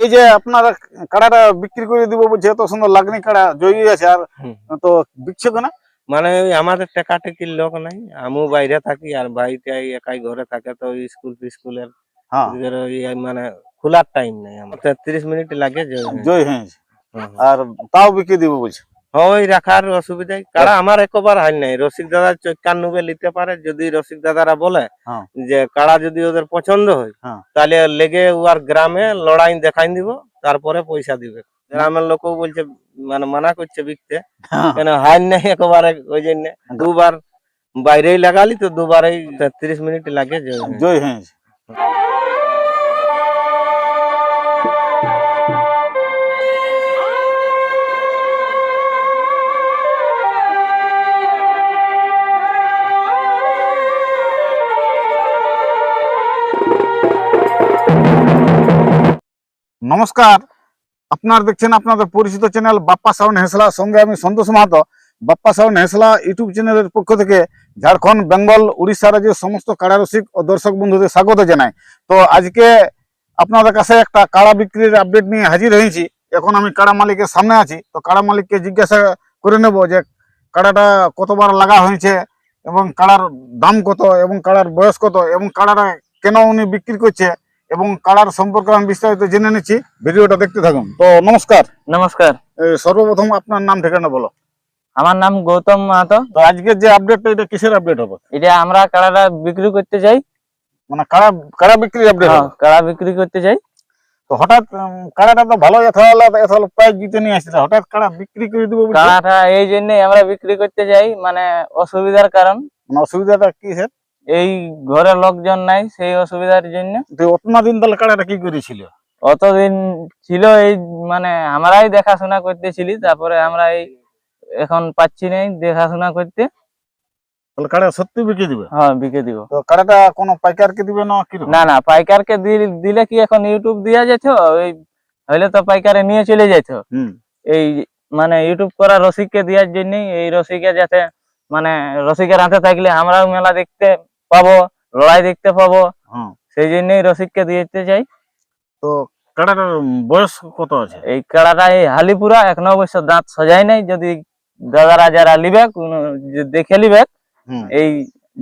এই যে আপনারা কাড়াটা বিক্রি করে দিব বলছে এত সুন্দর লাগনি কাড়া জয়ী আছে আর। তো বিকছে কেনা? মানে ওই আমাদের টাকা টেকির লোক নাই? আমিও বাইরে থাকি আর ভাইটাই একাই ঘরে থাকে তো স্কুল ফিস্কুলের হ্যাঁ। মানে খোলার টাইম নেই আমার। তেত্রিশ মিনিট লাগে জয় হয়েছে আর তাও বিক্রি দিব বলছে। ওই রাখার অসুবিধাই কারা আমার একবার হাল নাই। রসিক দাদা চৈকান্নবে নিতে পারে যদি রসিক দাদারা বলে হ্যাঁ। যে কাড়া যদি ওদের পছন্দ হয় হ্যাঁ। তাহলে লেগে উয়ার গ্রামে লড়াই দেখাই দিব তারপরে পয়সা দিবে। গ্রামের লোকও বলছে মানে মানা করছে বিকতে। হ্যাঁ। কেন হাল নাই একবারে ওই জন্য। দুবার বাইরেই লাগালি তো দুবারই তেত্রিশ মিনিট লাগে জয় হয়েছে। নমস্কার। আপনার দেখছেন আপনাদের পরিচিত চ্যানেল বাপ্পা সাউন্ড হেসলা। সঙ্গে আমি সন্তোষ মাহাতো। বাপ্পা সাউন্ড হেসলা ইউটিউব চ্যানেলের পক্ষ থেকে ঝাড়খণ্ড, বেঙ্গল, উড়িষ্যা রাজ্যের সমস্ত কাড়ারসিক ও দর্শক বন্ধুদের স্বাগত জানাই। তো আজকে আপনাদের কাছে একটা কাড়া বিক্রির আপডেট নিয়ে হাজির হয়েছি। এখন আমি কাড়া মালিকের সামনে আছি। তো কাড়া মালিককে জিজ্ঞাসা করে নেব যে কাড়াটা কতবার লাগা হয়েছে এবং কাড়ার দাম কত এবং কাড়ার বয়স কত এবং কাড়াটা কেন উনি বিক্রি করছে? এবং কাড়ার সম্পর্কে আমি বিস্তারিত জেনে নিচ্ছি। ভিডিওটা দেখতে থাকুন। তো নমস্কার। নমস্কার। সর্বপ্রথম আপনার নাম ঠিকানা বলো। আমার নাম গৌতম মাহাতো। তো আজকের যে আপডেটটা এটা কিসের আপডেট হবে? এটা আমরা কাড়াটা বিক্রি করতে চাই। মানে কাড়া কাড়া বিক্রি আপডেট হ্যাঁ, কাড়া বিক্রি করতে চাই। তো হঠাৎ কাড়াটা তো ভালো এথালা এথালা প্রাইস জিতে নিয়ে আসছে। হঠাৎ কাড়া বিক্রি করে দিব। কাড়াটা এই জন্যই আমরা বিক্রি করতে যাই মানে অসুবিধার কারণ। মানে অসুবিধাটা কি স্যার এই ঘরে লোকজন নাই সেই অসুবিধার জন্য। তো অতনা দিন তাহলে কাড়াটা কি করেছিল? অতদিন ছিল এই মানে আমরাই দেখাশোনা করতেছিলি তারপরে আমরা এই এখন পাচ্ছি নাই দেখাশোনা করতে। তাহলে কাড়া সত্যি দিবে? হ্যাঁ বিকে দিব। তো কাড়াটা কোনো পাইকারকে দিবে না না না পাইকারকে দিল- কি এখন ইউটিউব দিয়া যেত? ওই হইলে তো পাইকারে নিয়ে চলে যেত। এই মানে ইউটিউব করা রসিককে দেওয়ার জন্য এই রসিকে যাতে মানে রসিকের হাতে থাকলে আমরাও মেলা দেখতে পাবো লড়াই দেখতে পাবো। হ্যাঁ। সেই জন্যই রসিককে দিতে চাই। তো কাড়াটার বয়স কত আছে? এই কাড়াটা এই হালিপুরা এখন অবশ্য দাঁত সজাই নাই। যদি দাদারা যারা লিবে দেখে লিবে এই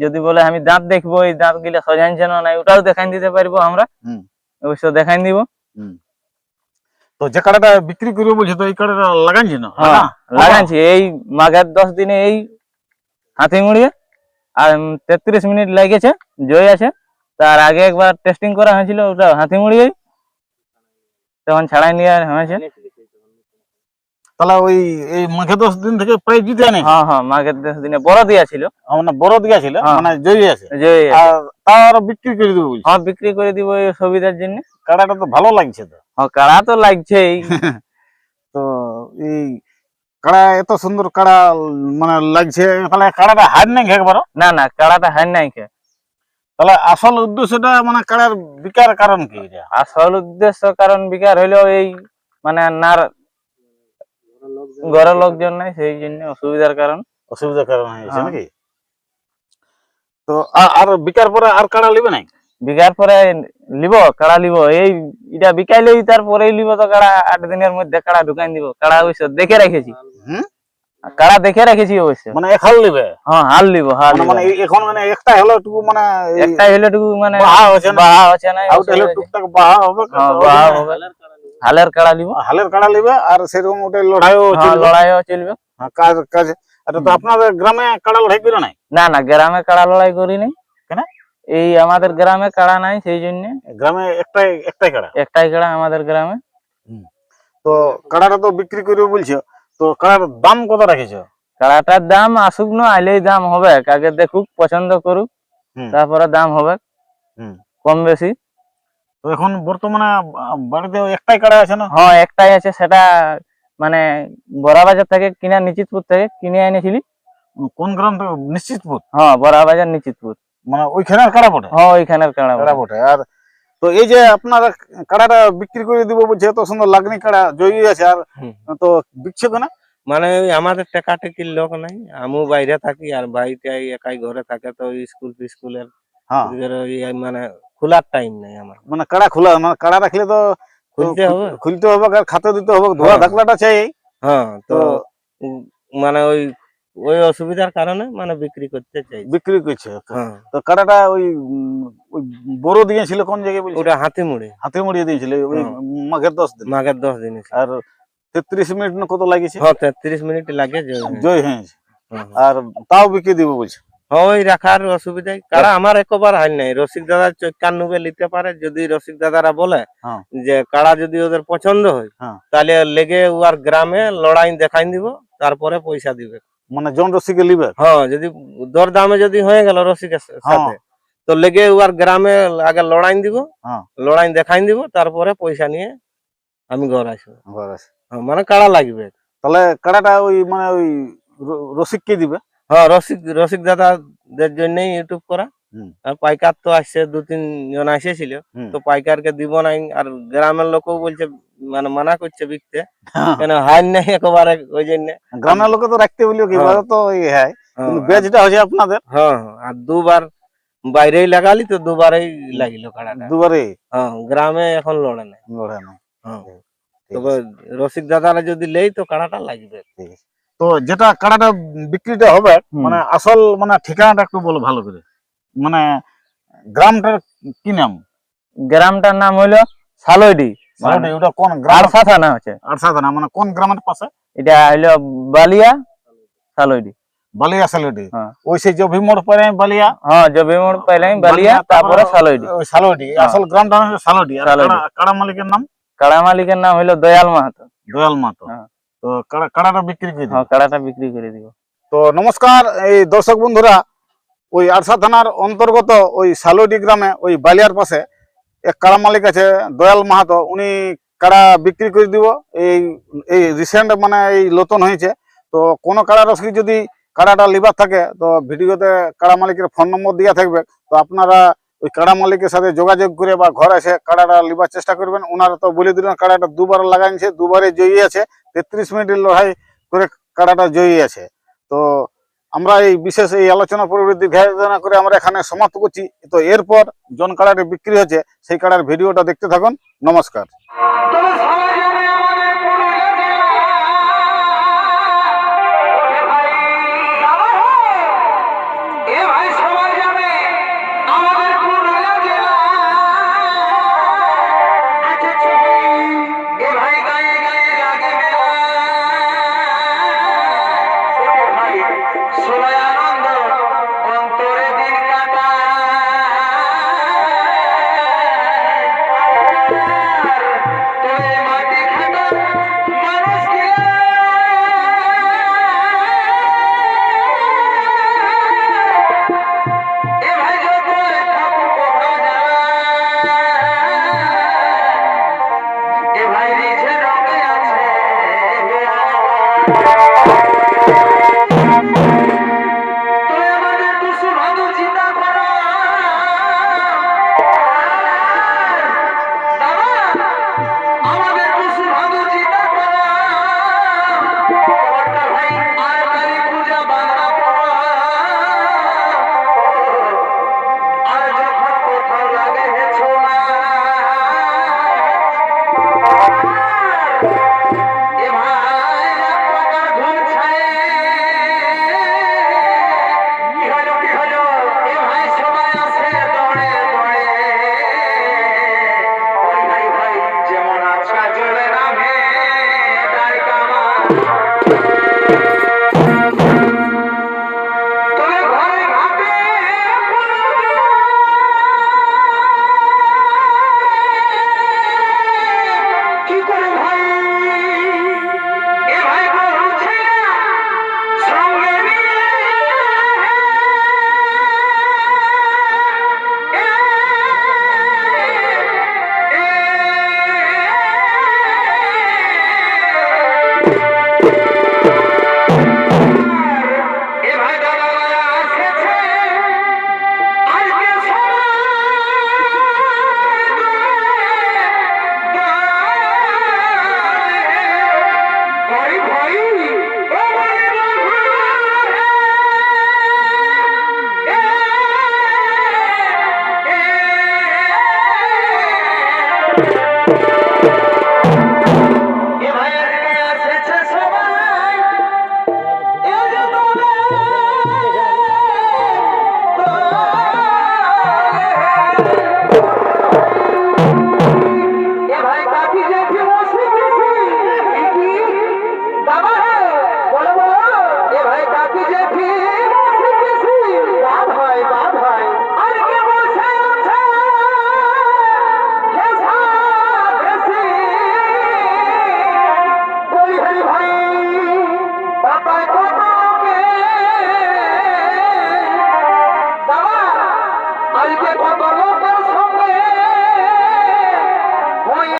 যদি বলে আমি দাঁত দেখব এই দাঁতগুলা সজাইছে না নাই ওটাও দেখাই দিতে পারব আমরা। অবশ্য দেখাই দিব। তো যে কাড়াটা বিক্রি করবে বলছে তো এই কাড়াটা লাগাইছে হ্যাঁ না? লাগাইছি। এই মাঘের দশ দিনে এই হাতি মুড়িয়ে আর তেত্রিশ মিনিট লেগেছে জয় আছে। তার আগে একবার টেস্টিং করা হয়েছিল ওটা হাতি মুড়িয়ে তখন ছাড়াই নিয়ে হয়েছে। তাহলে ওই এই মাঘে দশ দিন থেকে প্রায় জিতে হ্যাঁ হ্যাঁ দশ দিনে বড় দিয়া ছিল মানে বড় দিকে ছিল হ্যাঁ। মানে জয়ী আছে? জয় আছে। আর তার বিক্রি করে দেবো হ্যাঁ বিক্রি করে দিব এই সুবিধার জন্য। কাড়াটা তো ভালো লাগছে তো। হ্যাঁ কাড়া তো লাগছেই। তো এই কাড়া এত সুন্দর কাড়া মানে লাগছে তাহলে কাড়াটা হার নেই একবার না না কাড়াটা হার নাই খে তাহলে আসল উদ্দেশ্যটা মানে কাড়ার বিকার কারণ কি আসল উদ্দেশ্য কারণ বিকার হইল এই মানে নার ঘরের লোকজন নাই সেই জন্য অসুবিধার কারণ। অসুবিধার কারণ হয়েছে হ্যাঁ। নাকি? তো আর বিকার পরে আর কাড়া লিবে নাই? বিকার পরে লিব কাড়া লিব। এই এটা বিকাইলেই তারপরেই লিব তো কাড়া আট দিনের মধ্যে কাড়া ঢুকাই দিব। কাড়া অবশ্য দেখে রেখেছি। হুম? কাড়া দেখে রেখেছি অবশ্য? মানে এখাল লিবে হ্যাঁ হাল লিব হাল মানে- মানে এই- এখন মানে একটা হলো একটু মানে এই একটাই হলে টুকু মানে বাহা হচ্ছে না। বাহা হচ্ছে না আউট হলে টুকটাক বাহা হবে হ্যাঁ, বাহা হবে। হালের কাড়া লিব হালের কাড়া লিবে আর সেরকম ওটা লড়াইও হ্যাঁ চলবে। লড়াইও চলবে। হ্যাঁ, কাজ কাজ। এটা তো আপনাদের গ্রামে কাড়া লড়াই করে নাই? না না গ্রামে কাড়া লড়াই করিনি কেন? এই আমাদের গ্রামে কাড়া নাই সেই জন্য। গ্রামে একটাই একটাই কাড়া? একটাই কাড়া আমাদের গ্রামে। তো কাড়াটা তো বিক্রি করবে বলছো? তো কাড়ার দাম কত রাখেছো? কাড়াটার দাম আসুক না আইলেই দাম হবে। আগে দেখুক পছন্দ করুক তারপরে দাম হবে। কম বেশি। তো এখন বর্তমানে বাড়িতে একটাই কাড়া আছে না? হ্যাঁ একটাই আছে। সেটা মানে বড়া বাজার থেকে কিনা নিশ্চিতপুর থেকে কিনে এনেছিলি। কোন গ্রাম থেকে? নিশ্চিতপুর? হ্যাঁ বড়া বাজার নিশ্চিতপুর মানে ওইখানের কাড়া বটে হ্যাঁ ওইখানের কাড়া বটে আর তো এই যে আপনারা কাড়াটা বিক্রি করে দিব বলছে এত সুন্দর লাগনি কাড়া জয়ী আছে আর। তো বিকছে কেনা? মানে আমাদের টাকা টেকির লোক নাই? আমিও বাইরে থাকি আর ভাইটাই একাই ঘরে থাকে তো স্কুল ফিস্কুলের হ্যাঁ। মানে খোলার টাইম নেই আমার। মানে কাড়া খোলা মানে কাড়া রাখলে তো খুলতে হবে। খুলতে হবে আর খাতে দিতে হবে ধোয়া হ্যাঁ। ধাকলাটা চাই। হ্যাঁ তো মানে ওই ওই অসুবিধার কারণে মানে বিক্রি করতে চাই বিক্রি করছে হ্যাঁ। তো কাটাটা ওই বড় দিয়েছিল কোন জায়গায় বলছে? ওটা হাতে মুড়ে হাতে মুড়িয়ে দিয়েছিল ওই হ্যাঁ। মাঘের দশ দিন। মাঘের দশ দিন আর তেত্রিশ মিনিট না কত লাগিয়েছে? হ্যাঁ তেত্রিশ মিনিট লাগে জয় হয়ে। হ্যাঁ। আর তাও বিক্রি দিব বলছে? হ্যাঁ, ওই রাখার অসুবিধায়। কারা আমার একবার হাল নাই। রসিক দাদা চৈকান্নবে নিতে পারে যদি রসিক দাদারা বলে। যে কাড়া যদি ওদের পছন্দ হয়। তাহলে লেগে উয়ার গ্রামে লড়াই দেখাই দিব তারপরে পয়সা দিবে। মানে জন রসিকে লিবে হ্যাঁ যদি দর দামে যদি হয়ে গেল রসিকের সা- হ্যাঁ। সাথে তো লেগে উয়ার গ্রামে আগে লড়াই দিব হ্যাঁ। লড়াই দেখাই দিব তারপরে পয়সা নিয়ে আমি ঘর আসব বাস। হ্যাঁ, মানে কাড়া লাগবে তাহলে কাড়াটা ওই মানে ওই র- রসিককে দিবে হ্যাঁ রসিক রসিক দাদাদের জন্যই ইউটিউব করা হুম। আর পাইকার তো আসছে দু তিন জন এসেছিল তো পাইকারকে দিব নাই আর গ্রামের লোকও বলছে মানে মানা করছে বিকতে। হ্যাঁ। কেন হাইন নাই একেবারে ওই জন্য। গ্রামের লোকে তো রাখতে বলিও কি হ্যাঁ। তো হ্যাঁ বেজটা হচ্ছে আপনাদের? হ্যাঁ আর দুবার বাইরেই লাগালি তো দুবারই লাগিল কাড়াটা। দুবারে হ্যাঁ গ্রামে এখন লড়ে না লড়ে না তবে রসিক দাদারা যদি লেই তো কাড়াটা লাগবে। তো যেটা কাড়াটা বিক্রিটা হবে মানে আসল মানে ঠিকানাটা একটু বলো ভালো করে। মানে গ্রামটার কি নাম? গ্রামটার নাম হইল সালইডি। সালটি ওটা কোন গ্রাম? আরসা থানা হচ্ছে। আরসাদ না মানে কোন গ্রামের পাশে? এটা হইল বালিয়া সালইডি। বালিয়া সালটি হ্যাঁ। ওই সেই যে ভীমর পরে বালিয়া? হ্যাঁ জবি মোড় বালিয়া তারপরে সালইডি। ওই হ্যাঁ। আসল আর কাড়া- মালিকের নাম? কাড়া মালিকের নাম হইল দয়াল মাহাতো। দয়াল মাতো হ্যাঁ। তো কাড়াটা বিক্রি করে হ্যাঁ কাড়াটা বিক্রি করে দিব। তো নমস্কার এই দর্শক বন্ধুরা ওই আরসা থানার অন্তর্গত ওই সালোডি গ্রামে, ওই বালিয়ার পাশে এক কাড়া মালিক আছে, দয়াল মাহাতো, উনি কাড়া বিক্রি করে দিব। এই এই রিসেন্ট মানে এই নতুন হয়েছে। তো কোনো কাড়া রসকি যদি কাড়াটা লিবার থাকে, তো ভিডিওতে কাড়া মালিকের ফোন নম্বর দেওয়া থাকবে। তো আপনারা ওই কাড়া মালিকের সাথে যোগাযোগ করে বা ঘর এসে কাড়াটা লিবার চেষ্টা করবেন। ওনারা তো বলে দিলেন, কাড়াটা দুবার লাগাইছে, দুবারে জয়ী আছে, তেত্রিশ মিনিটের লড়াই করে কাড়াটা জয়ী আছে। তো আমরা এই বিশেষ এই আলোচনা প্রবৃত্তি বিবেচনা করে আমরা এখানে সমাপ্ত করছি। তো এরপর জন কাড়াটি বিক্রি হচ্ছে সেই কাড়ার ভিডিওটা দেখতে থাকুন। নমস্কার।